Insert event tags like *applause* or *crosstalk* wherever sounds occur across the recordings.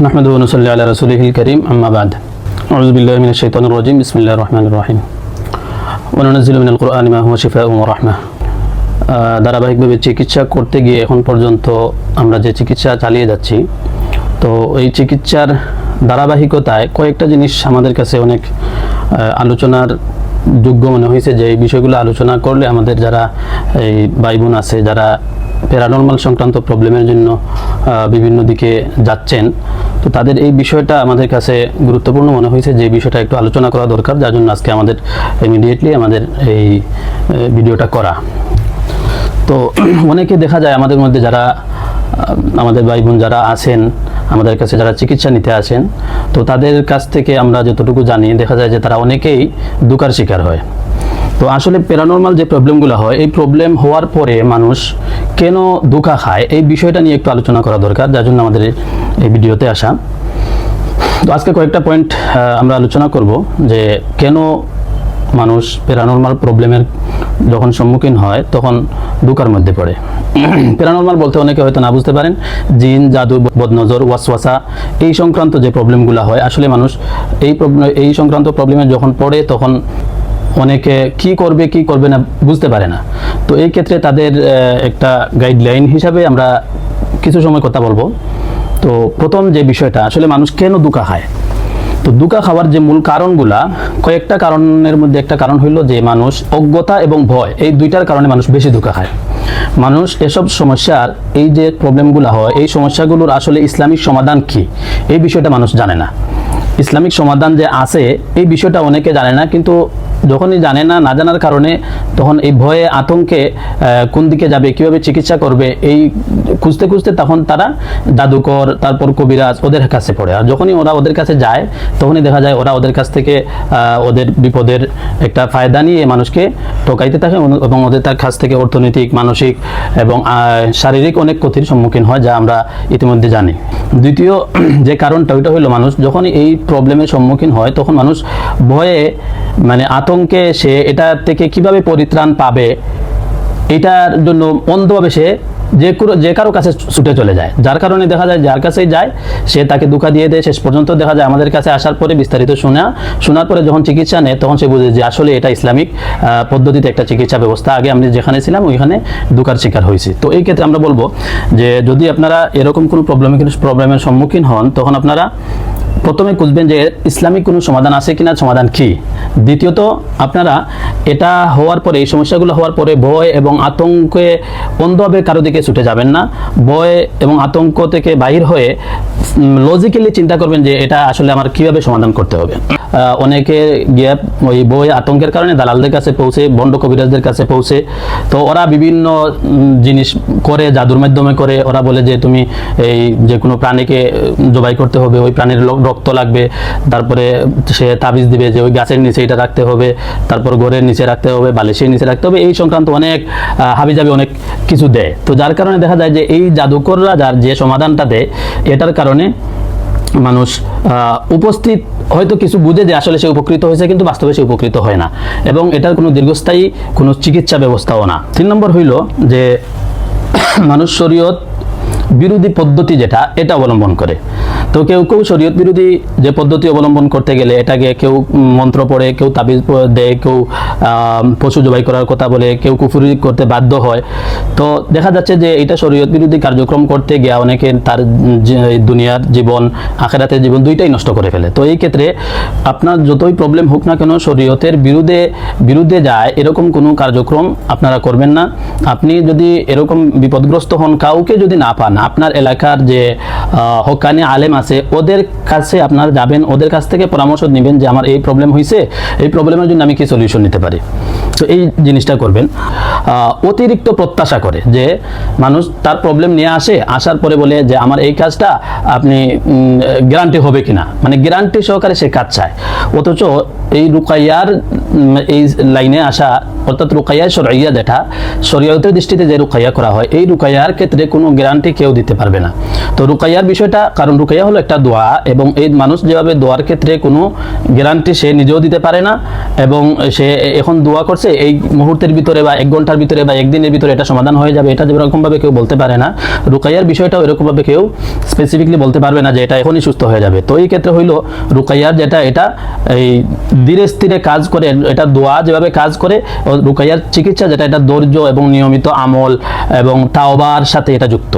نحمده ونصلي على رسوله الكريم أما بعد أعوذ بالله من الشيطان الرجيم بسم الله الرحمن الرحيم وننزل من القرآن ما هو شفاء ورحمة আহ, ধারাবাহিকভাবে চিকিৎসা করতে গিয়ে এখন পর্যন্ত আমরা যে চিকিৎসা চালিয়ে যাচ্ছি তো এই চিকিৎসার ধারাবাহিকতায় কয়েকটা জিনিস আমাদের কাছে অনেক আহ, আলোচনার যোগ্য মনে হয়েছে যে এই বিষয়গুলো আলোচনা করলে আমাদের যারা এই ভাই বোন আছে যারা প্যারানর্মাল সংক্রান্ত প্রবলেমের জন্য বিভিন্ন দিকে যাচ্ছেন। তো তাদের এই বিষয়টা আমাদের কাছে গুরুত্বপূর্ণ মনে হয়েছে যে বিষয়টা একটু আলোচনা করা দরকার, যার জন্য আজকে আমাদের ইমিডিয়েটলি আমাদের এই ভিডিওটা করা। তো *clears throat* অনেকে দেখা যায় আমাদের মধ্যে যারা আমাদের ভাই বোন যারা আছেন, আমাদের কাছে যারা চিকিৎসা নিতে আসেন তো তাদের কাছ থেকে আমরা যতটুকু জানি, দেখা যায় যে তারা অনেকেই দুকার শিকার হয়। তো আসলে প্যারানর্মাল যে প্রবলেমগুলো হয়, এই প্রবলেম হওয়ার পরে মানুষ কেন দুঃখা খায়? এই বিষয়টা নিয়ে একটু আলোচনা করা দরকার, যার জন্য আমাদের এই- ভিডিওতে আসা। তো আজকে কয়েকটা পয়েন্ট আমরা আলোচনা করব যে কেন মানুষ প্যারানর্মাল প্রবলেমের যখন সম্মুখীন হয়, তখন দুকার মধ্যে পড়ে। *clears throat* প্যারানর্মাল বলতে অনেকে হয়তো না বুঝতে পারেন, জিন, জাদু, বদনজর, ওয়াসওয়াসা, এই সংক্রান্ত যে প্রবলেমগুলো হয়, আসলে মানুষ এই প্রবলেম এই সংক্রান্ত প্রবলেমে যখন পড়ে, তখন অনেকে কি করবে কি করবে না বুঝতে পারে না। তো এই ক্ষেত্রে তাদের একটা গাইডলাইন হিসাবে আমরা কিছু সময় কথা বলব। তো প্রথম যে বিষয়টা, আসলে মানুষ কেন দুকা খায়? তো দুকা খাওয়ার যে মূল কারণগুলা, কয়েকটা কারণের মধ্যে একটা কারণ হইল যে মানুষ অজ্ঞতা এবং ভয়, এই দুইটার কারণে মানুষ বেশি দুকা খায়। মানুষ এসব সমস্যার, এই যে প্রবলেমগুলো হয়, এই সমস্যাগুলোর আসলে ইসলামিক সমাধান কি? এই বিষয়টা মানুষ জানে না। ইসলামিক সমাধান যে আছে, এই বিষয়টা অনেকে জানে না, কিন্তু যখনই জানে না না জানার কারণে তখন এই ভয়ে, আতঙ্কে কোন দিকে যাবে, কীভাবে চিকিৎসা করবে, এই খুঁজতে খুঁজতে তখন তারা জাদুকর তারপর কবিরাজ ওদের কাছে পড়ে। আর যখনই ওরা ওদের কাছে যায়, তখনই দেখা যায় ওরা ওদের কাছ থেকে ওদের বিপদের একটা ফায়দা নিয়ে মানুষকে ঠকাইতে থাকে এবং ওদের তার কাছ থেকে অর্থনৈতিক, মানসিক এবং শারীরিক অনেক ক্ষতির সম্মুখীন হয়, যা আমরা ইতিমধ্যে জানি। দ্বিতীয়, *clears throat* যে কারণটা, ওইটা হলো মানুষ যখনই এই প্রবলেমের সম্মুখীন হয়, তখন মানুষ ভয়ে মানে আতঙ্কে সে এটা থেকে কীভাবে পরিত্রাণ পাবে, এটার জন্য অন্ধভাবে সে যে কোনো যে কারও কাছে ছুটে চলে যায়। যার কারণে দেখা যায়, যার কাছেই যায়, সে তাকে দুঃখা দিয়ে দেয়। শেষ পর্যন্ত দেখা যায়, আমাদের কাছে আসার পরে বিস্তারিত শোনা শোনার পরে যখন চিকিৎসা নেয়, তখন সে বুঝে যে আসলে এটা ইসলামিক পদ্ধতিতে একটা চিকিৎসা ব্যবস্থা। আগে আমি যেখানে ছিলাম, ওইখানে দুকার শিকার হয়েছি। তো এই ক্ষেত্রে আমরা বলব যে, যদি আপনারা এরকম কোনো প্রবলেমে প্রবলেমের সম্মুখীন হন, তখন আপনারা প্রথমে খুঁজবেন যে ইসলামিক কোনো সমাধান আছে কিনা, সমাধান কি? দ্বিতীয়ত, আপনারা এটা হওয়ার পরে, এই সমস্যাগুলো হওয়ার পরে ভয় এবং আতঙ্কে অন্ধভাবে কারও দিকে ছুটে যাবেন না। ভয় এবং আতঙ্ক থেকে বাহির হয়ে লজিক্যালি চিন্তা করবেন যে এটা আসলে আমার কীভাবে সমাধান করতে হবে। অনেকে গিয়ে ওই বই আতঙ্কের কারণে দালালদের কাছে পৌঁছে, বন্ড কবিরাজদের কাছে পৌঁছে। তো ওরা বিভিন্ন জিনিস করে, জাদুর মাধ্যমে করে। ওরা বলে যে, তুমি এই যে কোনো প্রাণীকে জবাই করতে হবে, ওই প্রাণীর ল- রক্ত লাগবে, তারপরে সে তাবিজ দিবে যে ওই গাছের নিচে এটা রাখতে হবে, তারপর ঘরের নিচে রাখতে হবে, বালিশের নিচে রাখতে হবে, এই সংক্রান্ত অনেক হাবিজাবি অনেক কিছু দেয়। তো যার কারণে দেখা যায় যে এই জাদুকররা যার যে সমাধানটা দেয়, এটার কারণে মানুষ উপস্থিত হয়তো কিছু বুঝে যে আসলে সে উপকৃত হয়েছে, কিন্তু বাস্তবে সে উপকৃত হয় না। এবং এটার কোনো দীর্ঘস্থায়ী কোনো চিকিৎসা ব্যবস্থাও না। তিন নম্বর হইল যে *coughs* মানুষ শরীয়ত বিরোধী পদ্ধতি যেটা, এটা অবলম্বন করে। তো কেউ কেউ শরীয়ত বিরোধী যে পদ্ধতি অবলম্বন করতে গেলে এটাকে কেউ মন্ত্র পড়ে, কেউ তাবিজ দেয়, কেউ পশু জবাই করার কথা বলে, কেউ কুফুরি করতে বাধ্য হয়। তো দেখা যাচ্ছে যে এটা শরীয়ত বিরোধী কার্যক্রম করতে গিয়ে অনেকে তার দুনিয়ার জীবন, আখেরাতের জীবন দুইটাই নষ্ট করে ফেলে। তো এই ক্ষেত্রে আপনার যতই প্রবলেম হোক না কেন শরীয়তের বিরুদ্ধে বিরুদ্ধে যায়, এরকম কোনো কার্যক্রম আপনারা করবেন না। আপনি যদি এরকম বিপদগ্রস্ত হন, কাউকে যদি না পান আপনার এলাকার যে আহ, হক্কানি আলেম আছে ওদের কাছে আপনার যাবেন ওদের কাছ থেকে পরামর্শ নেবেন যে আমার এই প্রবলেম হয়েছে এই প্রবলেমের জন্য আমি কি সলিউশন নিতে পারি? তো এই জিনিসটা করবেন। অতিরিক্ত প্রত্যাশা করে যে মানুষ তার প্রবলেম নিয়ে আসে আসার পরে বলে যে আমার এই কাজটা আপনি গ্যারান্টি হবে কিনা? মানে গ্যারান্টি সহকারে সে কাজ চায়। অথচ এই রুকাইয়ার এই লাইনে আসা, অর্থাৎ রুকাইয়া সরাইয়া যেটা, শরীয়তের দৃষ্টিতে যে রুকাইয়া করা হয়, এই রুকাইয়ার ক্ষেত্রে কোনো গ্যারান্টি কেউ দিতে পারবে না। তো রুকাইয়ার বিষয়টা, কারণ রুকাইয়া হলো একটা দোয়া, এবং এই মানুষ যেভাবে দোয়ার ক্ষেত্রে কোনো গ্যারান্টি সে নিজেও দিতে পারে না, এবং সে এখন দোয়া করছে, এই মুহূর্তের ভিতরে বা এক ঘণ্টার ভিতরে বা একদিনের ভিতরে এটা সমাধান হয়ে যাবে, এটা যেরকমভাবে কেউ বলতে পারে না। রুকাইয়ার বিষয়টাও এরকমভাবে কেউ স্পেসিফিকলি বলতে পারবে না যে এটা এখনই সুস্থ হয়ে যাবে। তো এই ক্ষেত্রে হইল রুকাইয়ার যেটা, এটা এই ধীরে স্থিরে কাজ করে, এটা দোয়া যেভাবে কাজ করে রুকাইয়ার চিকিৎসা যেটা, এটা ধৈর্য এবং নিয়মিত আমল এবং তাওবার সাথে এটা যুক্ত।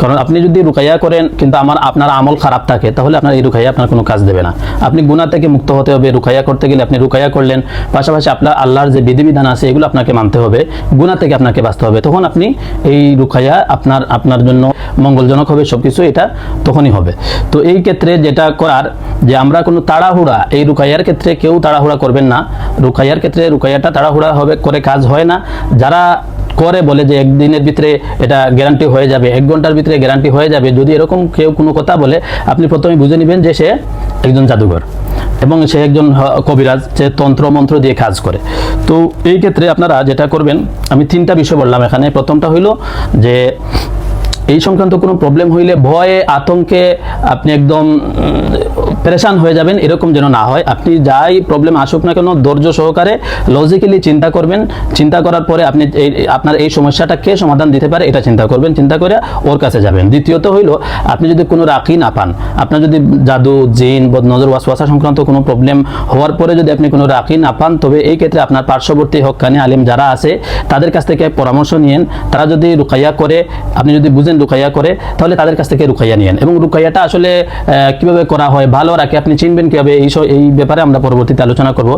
কারণ আপনি যদি রুকাইয়া করেন, কিন্তু আমার, আপনার আমল খারাপ থাকে, তাহলে আপনার এই রুকাইয়া আপনার কোনো কাজ দেবে না। আপনি গুণা থেকে মুক্ত হতে হবে, রুকাইয়া করতে গেলে আপনি রুকাইয়া করলেন, পাশাপাশি আপনার আল্লাহর যে বিধিবিধান আছে, এগুলো আপনাকে মানতে হবে গুণা থেকে আপনাকে বাঁচতে হবে। তখন আপনি এই রুকাইয়া আপনার আপনার জন্য মঙ্গলজনক হবে সব কিছু এটা তখনই হবে। তো এই ক্ষেত্রে যেটা করার, যে আমরা কোনো তাড়াহুড়া, এই রুকাইয়ার ক্ষেত্রে কেউ তাড়াহুড়া করবেন না। রুকাইয়ার ক্ষেত্রে রুকাইয়াটা তাড়াহুড়া হবে, করে কাজ হয় না। যারা করে বলে যে একদিনের ভিতরে এটা গ্যারান্টি হয়ে যাবে, এক ঘণ্টার ভিতরে গ্যারান্টি হয়ে যাবে, যদি এরকম কেউ কোনো কথা বলে, আপনি প্রথমে বুঝে নেবেন যে সে একজন জাদুঘর এবং সে একজন কবিরাজ যে তন্ত্র মন্ত্র দিয়ে কাজ করে। তো এই ক্ষেত্রে আপনারা যেটা করবেন, আমি তিনটা বিষয় বললাম এখানে। প্রথমটা হইল যে, এই সংক্রান্ত কোনো প্রবলেম হইলে ভয়ে, আতঙ্কে আপনি একদম প্রেশান হয়ে যাবেন, এরকম যেন না হয়। আপনি যাই প্রবলেম আসুক না কেন, ধৈর্য সহকারে লজিক্যালি চিন্তা করবেন। চিন্তা করার পরে আপনি এই, আপনার এই সমস্যাটা কে সমাধান দিতে পারে, এটা চিন্তা করবেন। চিন্তা করে ওর কাছে যাবেন। দ্বিতীয়ত হইল, আপনি যদি কোনো রাখি না পান, আপনার যদি জাদু, জিন, বদনজর, ওয়াসওয়াসা সংক্রান্ত কোনো প্রবলেম হওয়ার পরে যদি আপনি কোনো রাখি না পান, তবে এই ক্ষেত্রে আপনার পার্শ্ববর্তী হকানি আলিম যারা আছে, তাদের কাছ থেকে পরামর্শ নিয়েন। তারা যদি রুকাইয়া করে, আপনি যদি বুঝেন রুকাইয়া করে, তাহলে তাদের কাছ থেকে রুকাইয়া নিয়েন। এবং রুকাইয়াটা আসলে কীভাবে করা হয়, ভালো রাখে আপনি চিনবেন কীভাবে এই এই ব্যাপারে আমরা পরবর্তীতে আলোচনা করব।